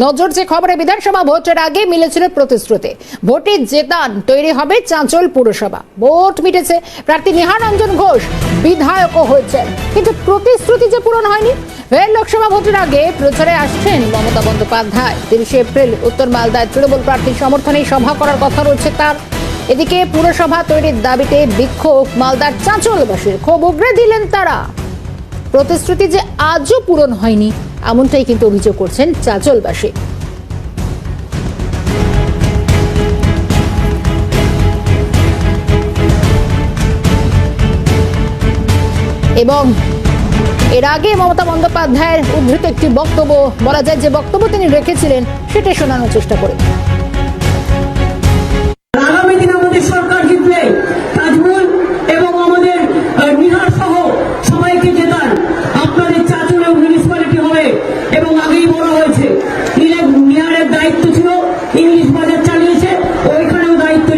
নজর যে খবরে বিধানসভা ভোটের আগে মিলেছিল প্রতিশ্রুতি। ভোটে জেতান তৈরি হবে চাঁচল পুরসভা। ভোট মিটেছে প্রার্থী নিহারঞ্জন ঘোষ, বিধায়কও হয়েছেন। কিন্তু প্রতিশ্রুতি যে পূরণ হয়নি, ফের লোকসভা ভোটের আগে প্রচারে আসছেন মমতা বন্দ্যোপাধ্যায়। তিরিশে এপ্রিল উত্তর মালদায় তৃণমূল প্রার্থীর সমর্থনে সভা করার কথা রয়েছে তার। এদিকে পুরসভা তৈরির দাবিতে বিক্ষোভ, মালদার চাঁচলবাসীর। ক্ষোভ উগরে দিলেন তারা। প্রতিশ্রুতি যে আজও পূরণ হয়নি, এমনটাই কিন্তু অভিযোগ করছেন চাঁচলবাসী। এবং এর আগে মমতা বন্দ্যোপাধ্যায়ের উদ্ধৃত একটি বক্তব্য বলা যায়, যে বক্তব্য তিনি রেখেছিলেন, সেটা শোনানোর চেষ্টা করে আগামী দিনে সরকার জিতলে তাজমহল এবং আমাদের আহ, নিহার সহ সবাইকে জেতান আপনাদের চাচুরেও মিউনিসিপালিটি হবে এবং আগেই বলা হয়েছে নিলে- নিহারের দায়িত্ব ছিল ইংলিশ বাজার চালিয়েছে ওইখানেও দায়িত্ব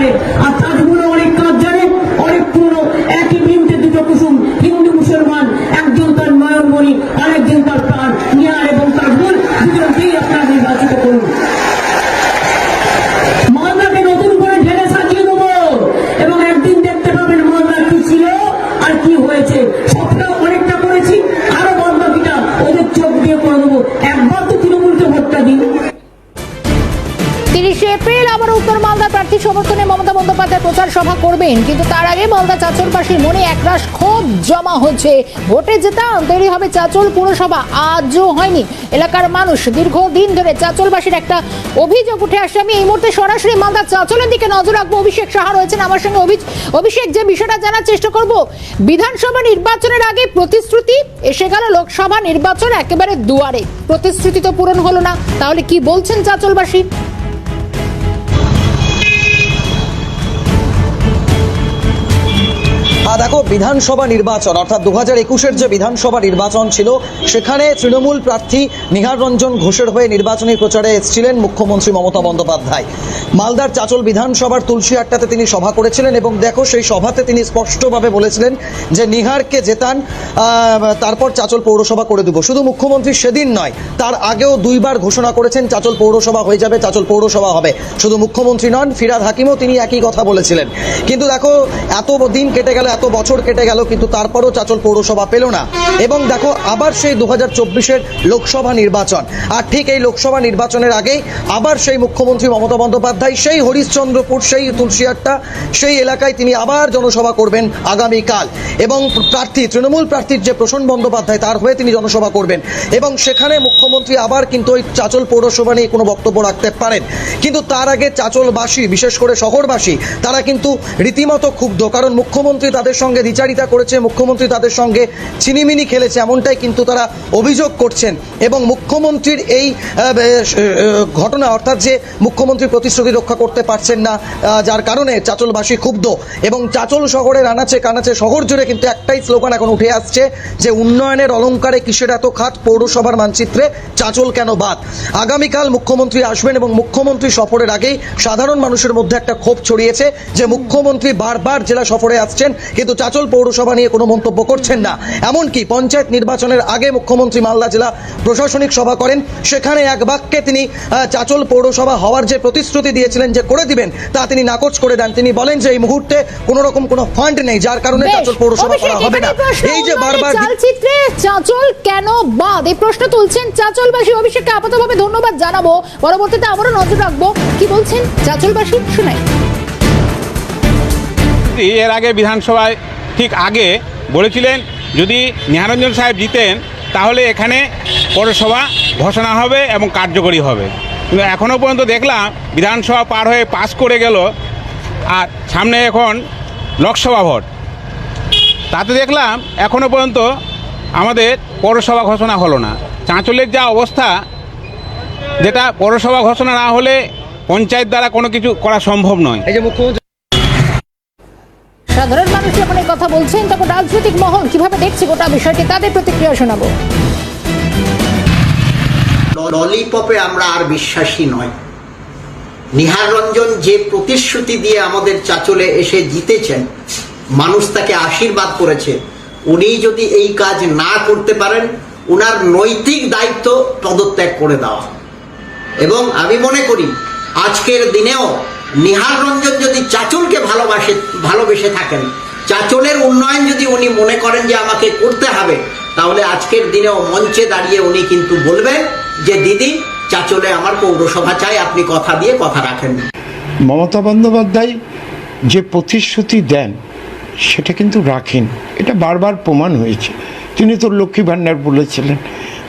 নিয়ে আর তাজমহলে অনেক কাজ জানে, অনেক পুরনো একই বৃন্তে দুটো কুসুম, হিন্দু মুসলমান, একজন তার নয়নমণি আরেকজন তার প্রাণ। নিহার এবং তাজমহল দুজনকেই আপনারা নির্বাচিত করুন। ঢেলে সাজিয়ে এবং একদিন দেখতে ছিল আর কি হয়েছে। অনেকটা করেছি। আরও ওদের চোখ দিয়ে করে প্রার্থী সমর্থনে মমতা বন্দ্যোপাধ্যায় প্রচার সভা করবেন, কিন্তু তার আগে মালদা চাঁচলবাসীর মনে একরাশ ক্ষোভ জমা হচ্ছে। ভোটে জেতান, তৈরি হবে চাঁচল পুরসভা, আজও হয়নি। এলাকার মানুষ দীর্ঘদিন ধরে চাঁচলবাসীর একটা অভিযোগ উঠে আসছে। আমি এই মুহূর্তে সরাসরি মালদা চাঁচলের দিকে নজর রাখব। অভিষেক সাহা রয়েছেন আমার সঙ্গে। অভি- অভিষেক, যে বিষয়টা জানার চেষ্টা করব, বিধানসভা নির্বাচনের আগে প্রতিশ্রুতি এসে গেল লোকসভা নির্বাচন একেবারে দুয়ারে। প্রতিশ্রুতি তো পূরণ হলো না। তাহলে কি বলছেন চাঁচলবাসী? দেখো, বিধানসভা নির্বাচন, অর্থাৎ দু হাজার একুশের যে বিধানসভা নির্বাচন ছিল, সেখানে তৃণমূল প্রার্থী নিহার রঞ্জন ঘোষের হয়ে নির্বাচনী প্রচারে এসেছিলেন মুখ্যমন্ত্রী মমতা বন্দ্যোপাধ্যায়। মালদার চাচল বিধানসভার তুলসীহাটটাতে তিনি সভা করেছিলেন এবং দেখো, সেই সভাতে তিনি স্পষ্টভাবে বলেছিলেন যে নিহারকে জেতান তারপর চাচল পৌরসভা করে দেবো। শুধু মুখ্যমন্ত্রী সেদিন নয়, তার আগেও দুইবার ঘোষণা করেছেন, চাচল পৌরসভা হয়ে যাবে, চাচল পৌরসভা হবে। শুধু মুখ্যমন্ত্রী নন, ফিরাদ হাকিমও তিনি একই কথা বলেছিলেন। কিন্তু দেখো এত দিন কেটে গেল এত বছর কেটে গেল, কিন্তু তারপরও চাচল পৌরসভা পেল না। এবং দেখো, আবার সেই দু হাজার লোকসভা নির্বাচন। আর ঠিক এই লোকসভা নির্বাচনের আগেই আবার সেই মুখ্যমন্ত্রী মমতা বন্দ্যোপাধ্যায়, সেই হরিশ্চন্দ্রপুর, সেই তুলসিয়াট্টা, সেই এলাকায় তিনি আবার জনসভা করবেন আগামীকাল। এবং প্রার্থী, তৃণমূল প্রার্থীর যে প্রসন্ন বন্দ্যোপাধ্যায়, তার হয়ে তিনি জনসভা করবেন। এবং সেখানে মুখ্যমন্ত্রী আবার কিন্তু ওই চাচল পৌরসভা নিয়ে কোনো বক্তব্য রাখতে পারেন। কিন্তু তার আগে চাচলবাসী, বিশেষ করে শহরবাসী, তারা কিন্তু রীতিমতো ক্ষুব্ধ। কারণ মুখ্যমন্ত্রী তাদের সঙ্গে দ্বিচারিতা করেছে, মুখ্যমন্ত্রী তাদের সঙ্গে চিনিমিনি খেলেছে, এমনটাই কিন্তু তারা অভিযোগ করছেন। এবং মুখ্যমন্ত্রীর এই ঘটনা, অর্থাৎ যে মুখ্যমন্ত্রী প্রতিশ্রুতি রক্ষা করতে পারছেন না যার কারণে চাচলবাসী ক্ষুব্ধ। এবং চাচল শহরের আনাচে কানাচে শহর জুড়ে কিন্তু একটাই স্লোগান এখন উঠে আসছে, যে উন্নয়নের অলঙ্কারে কিসের এত খাত পৌরসভার মানচিত্রে চাচল কেন বাদ? আগামীকাল মুখ্যমন্ত্রী আসবেন এবং মুখ্যমন্ত্রী সফরের আগেই সাধারণ মানুষের মধ্যে একটা ক্ষোভ ছড়িয়েছে, যে মুখ্যমন্ত্রী বারবার জেলা সফরে আসছেন কিন্তু চাচল পৌরসভা নিয়ে কোনো মন্তব্য করছেন না। এমনকি পঞ্চায়েত নির্বাচনের আগে মুখ্যমন্ত্রী মালদা জেলা প্রশাসনিক সভা করেন। সেখানে এক বাক্যে তিনি চাচল পৌরসভা হওয়ার যে প্রতিশ্রুতি দিয়েছিলেন যে করে দিবেন তা তিনি নাকচ করে দেন। তিনি বলেন যে এই মুহূর্তে কোনো রকম কোনো ফান্ড নেই যার কারণে চাচল পৌরসভা করা হবে না। এই যে বারবার চালচিত্রে চাঁচল কেন বাদ? এই প্রশ্ন তুলছেন চাঁচলবাসী। অভিষেককে আপাতভাবে ধন্যবাদ জানাব। পরবর্তীতে আবারও নজর রাখব। কি বলছেন চাঁচলবাসী? শুনাই। মোদী এর আগে বিধানসভায় ঠিক আগে বলেছিলেন, যদি নিহারঞ্জন সাহেব জিতেন, তাহলে এখানে পৌরসভা ঘোষণা হবে এবং কার্যকরী হবে। কিন্তু এখনও পর্যন্ত দেখলাম বিধানসভা পার হয়ে পাস করে গেল, আর সামনে এখন লোকসভা ভোট। তাতে দেখলাম এখনও পর্যন্ত আমাদের পৌরসভা ঘোষণা হলো না। চাঁচলের যা অবস্থা, যেটা পৌরসভা ঘোষণা না হলে পঞ্চায়েত দ্বারা কোনো কিছু করা সম্ভব নয়। মুখ্যমন্ত্রী সাধারণ মানুষ যখন এই কথা বলছেন, তখন রাজনৈতিক মহল কীভাবে দেখছে গোটা বিষয়টি, তাদের প্রতিক্রিয়া শোনাবো। ললিপপে আমরা আর বিশ্বাসী নয় নিহার রঞ্জন যে প্রতিশ্রুতি দিয়ে আমাদের চাচলে এসে জিতেছেন, মানুষ তাকে আশীর্বাদ করেছে। উনি যদি এই কাজ না করতে পারেন, উনার নৈতিক দায়িত্ব পদত্যাগ করে দেওয়া। এবং আমি মনে করি, আজকের দিনেও নিহার রঞ্জন যদি চাচলকে ভালোবাসে, ভালোবেসে থাকেন, চাচলের উন্নয়ন যদি উনি মনে করেন যে আমাকে করতে হবে, তাহলে আজকের দিনেও মঞ্চে দাঁড়িয়ে উনি কিন্তু বলবেন যে, দিদি, চাচলে আমার পৌরসভা চাই, আপনি কথা দিয়ে কথা রাখেন মমতা বন্দ্যোপাধ্যায় যে প্রতিশ্রুতি দেন, সেটা কিন্তু রাখেন। এটা বারবার প্রমাণ হয়েছে। তিনি তো লক্ষ্মী ভাণ্ডার বলেছিলেন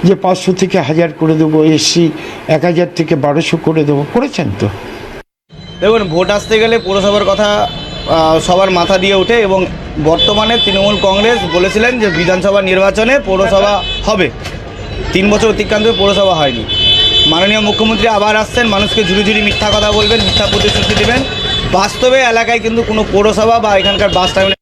যে, পাঁচশো থেকে হাজার করে দেবো, এসি এক হাজার থেকে বারোশো করে দেবো। করেছেন তো। দেখুন, ভোট আসতে গেলে পৌরসভার কথা সবার মাথা দিয়ে ওঠে এবং বর্তমানে তৃণমূল কংগ্রেস বলেছিলেন যে বিধানসভা নির্বাচনে পৌরসভা হবে। তিন বছর অতিক্রান্ত পৌরসভা হয়নি। মাননীয় মুখ্যমন্ত্রী আবার আসছেন, মানুষকে ঝুড়ি ঝুড়ি মিথ্যা কথা বলবেন, মিথ্যা প্রতিশ্রুতি দেবেন। বাস্তবে এলাকায় কিন্তু কোনো পৌরসভা বা এখানকার বাস টার্মিনাল